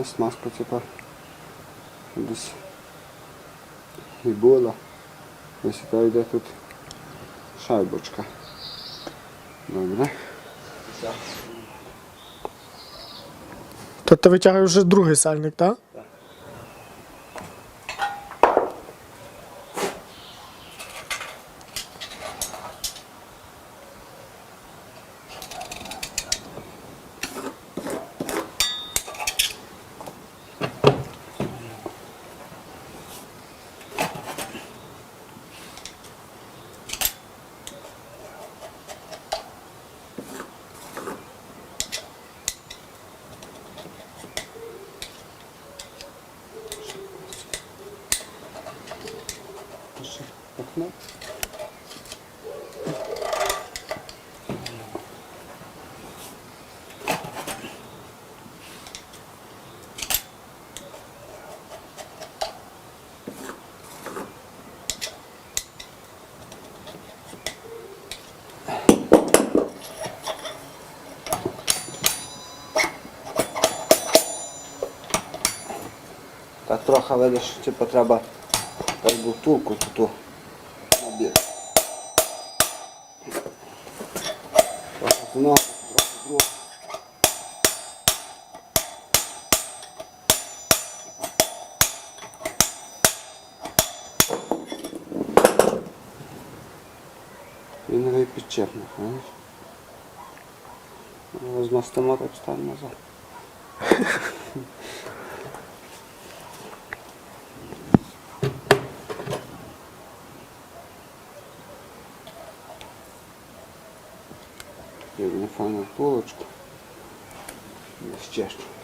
Але смазка тепер десь і була. Ось тепер йде тут шайбочка. Добре. То ти витягуєш вже другий сальник, так? Окно. Так трохи видиш, типу треба так бутулку тут Він не підчепник, знаєш? Розмастимо так став назад. Jedna fajna półeczka. Jest cieszcza. Szła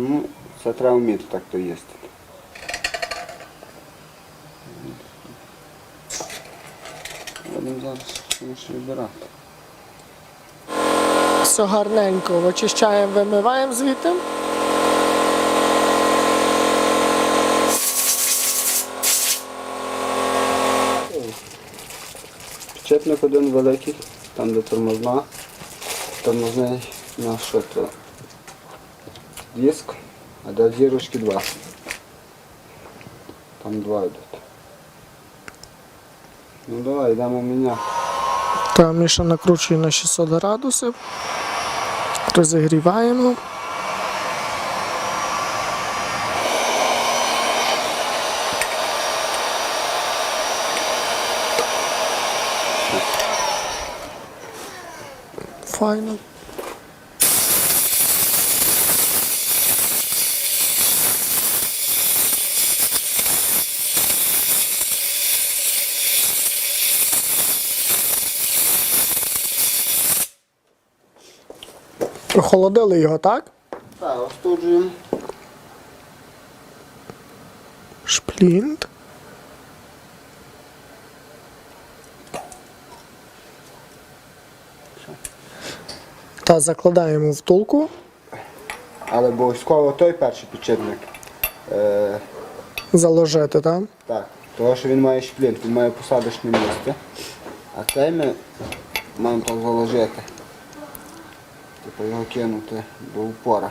Ну, це треба вміти так то їсти. Будемо зараз комусь вибирати. Все гарненько. Очищаємо, вимиваємо звідти. Підчепник один великий, там де тормозна. Тормозний на що то диск, а до зірочки два. Там два йдуть. Ну давай, йдемо міняти. Та Міша накручує на 600 градусів. Розігріваємо. Файно. Охолодили його, так? Так, остуджуємо. Шплінт. Та закладаємо втулку, Але обов'язково той перший підшипник. Е, заложити, так? так, тому що він має шплінт, він має посадочне місце. А цей ми маємо так заложити. Типу його кинути до упора.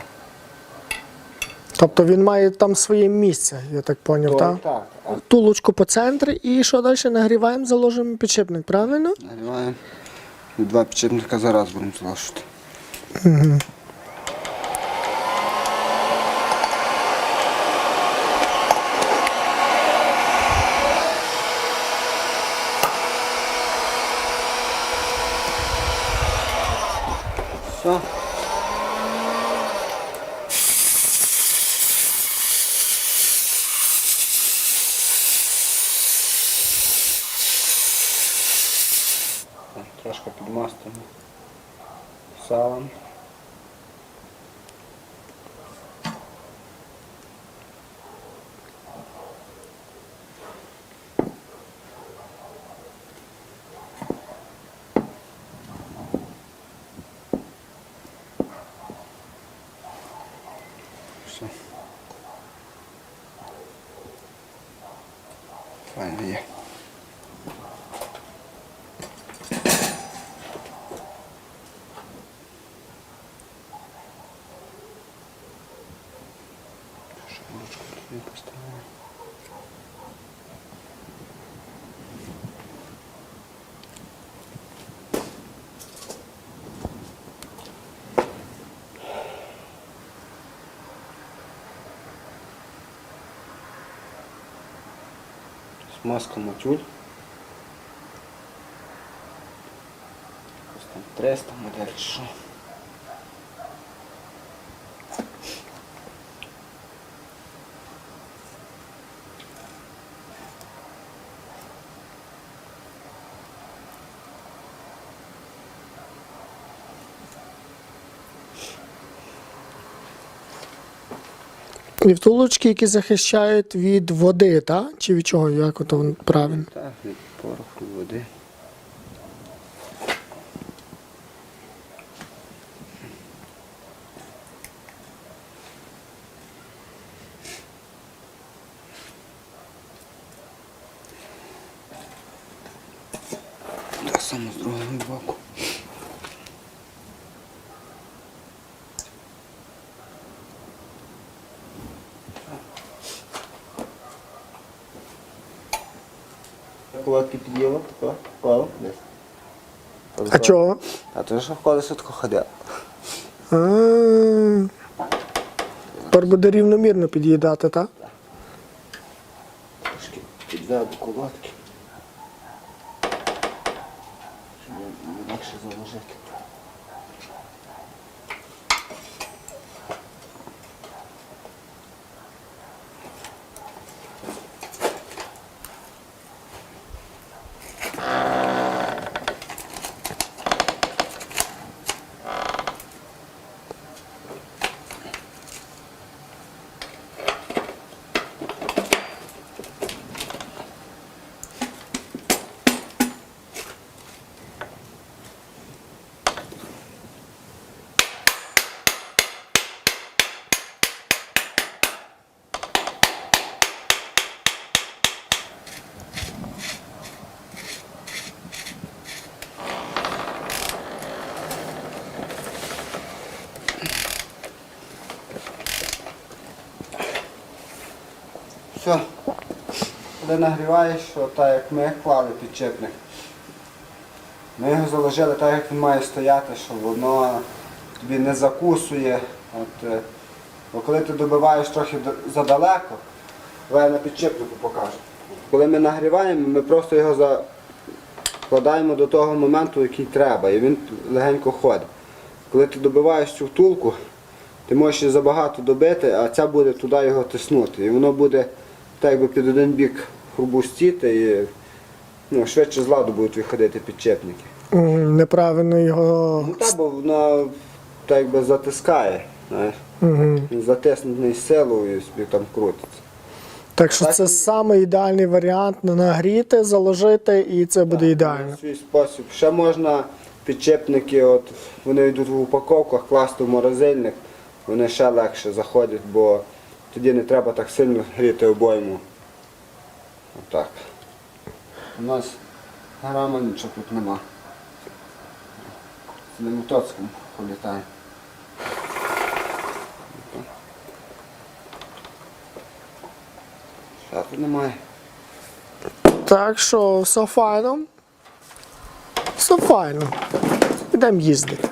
Тобто він має там своє місце, я так зрозумів, так? так. Тулочку по центрі і що далі нагріваємо, заложимо підшипник, правильно? наливаємо. Два підшипника зараз будемо залишити. Все. Так, Трошки підмастимо салом. Все. Файно є. Що, туди поставимо? Смазка матюль. Ось там 300 модель чи що. І втулочки, які захищають від води, так? Чи від чого? Як ото правильно? Так, від пороху води. Так само з другого боку. Колодки під'їла, така, коло, десь. А чого? А то що колесо тако ходять. А, Тепер буде рівномірно під'їдати, так? Трошки підведу кулатки. Щоб легше заложити. Все. Коли нагріваєш, так як ми клали підчепник. Ми його заложили так, як він має стояти, щоб воно тобі не закусує. От, е, бо коли ти добиваєш трохи задалеко, давай я на підчепнику покажу. Коли ми нагріваємо, ми просто його закладаємо до того моменту, який треба, і він легенько ходить. Коли ти добиваєш цю втулку, ти можеш і забагато добити, а ця буде туди його тиснути. І воно буде так якби під один бік хрубустіти і ну, швидше з ладу будуть виходити підчепники. М, Неправильно його. Ну так, бо воно так якби затискає. Знаєш. Він затиснений силою і собі там крутиться. Так що Так це і- саме ідеальний варіант на нагріти, заложити і це буде ідеально. Свій спосіб. Ще можна підчепники, от, вони йдуть в упаковках, класти в морозильник, вони ще легше заходять, бо тоді не треба так сильно гріти обойму. Отак. У нас грама нічого тут нема. З Мотоцьком політає. Тут немає. Так що все файно. Все файно. Підемо їздити.